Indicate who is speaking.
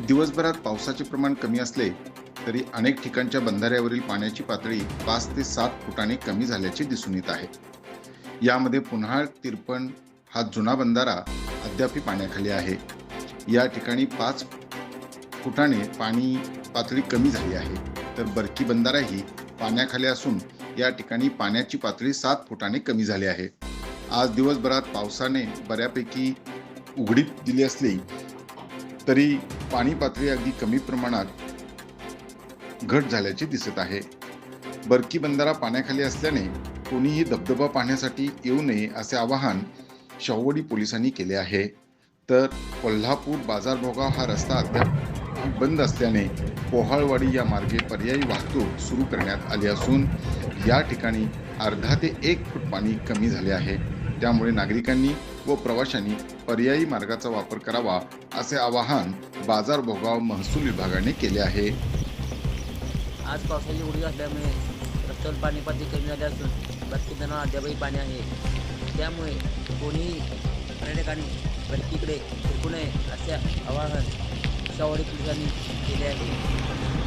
Speaker 1: दिवसभरात पावसाचे प्रमाण कमी असले तरी अनेक ठिकाणच्या बंधाऱ्यावरील पाण्याची पातळी पाच ते सात फुटाने कमी झाल्याचे दिसून येत आहे. यामध्ये पुन्हा तिरपण हा जुना बंधारा अद्याप पाण्याखाली आहे. या ठिकाणी पाच फुटाने पाणी पातळी कमी झाली आहे. तर बरकी बंधाराही पाण्याखाली असून या ठिकाणी पाण्याची पातळी सात फुटाने कमी झाली आहे. आज दिवसभरात पावसाने बऱ्यापैकी उघडीप दिली असली तरी पाणी पातळी अगदी कमी प्रमाणात घट झाल्याचे दिसत आहे. बरकी बंधारा पाण्याखाली असल्याने कोणीही धबधबा पाहण्यासाठी येऊ नये असे आवाहन शाहूवाडी पोलिसांनी केले आहे. तर कोल्हापूर बाजारभोगाव हा रस्ता अद्याप बंद असल्याने पोहाळवाडी या मार्गे पर्यायी वाहतूक सुरू करण्यात आली असून या ठिकाणी अर्धा ते एक फूट पाणी कमी झाले आहे. त्यामुळे नागरिकांनी व प्रवाशांनी पर्यायी मार्गाचा वापर करावा असे आवाहन बाजार भोगाव महसूल विभागाने केले आहे.
Speaker 2: आज पावसाची उडी असल्यामुळे रस्त्यावर पाणी पातळी कमी झाली असून बत्तीजना अद्यापही पाणी आहे. त्यामुळे कोणीही पर्यटकांनी बत्तीकडे फिरकू नये असे आवाहन शाहवाडी पोलिसांनी केले आहे.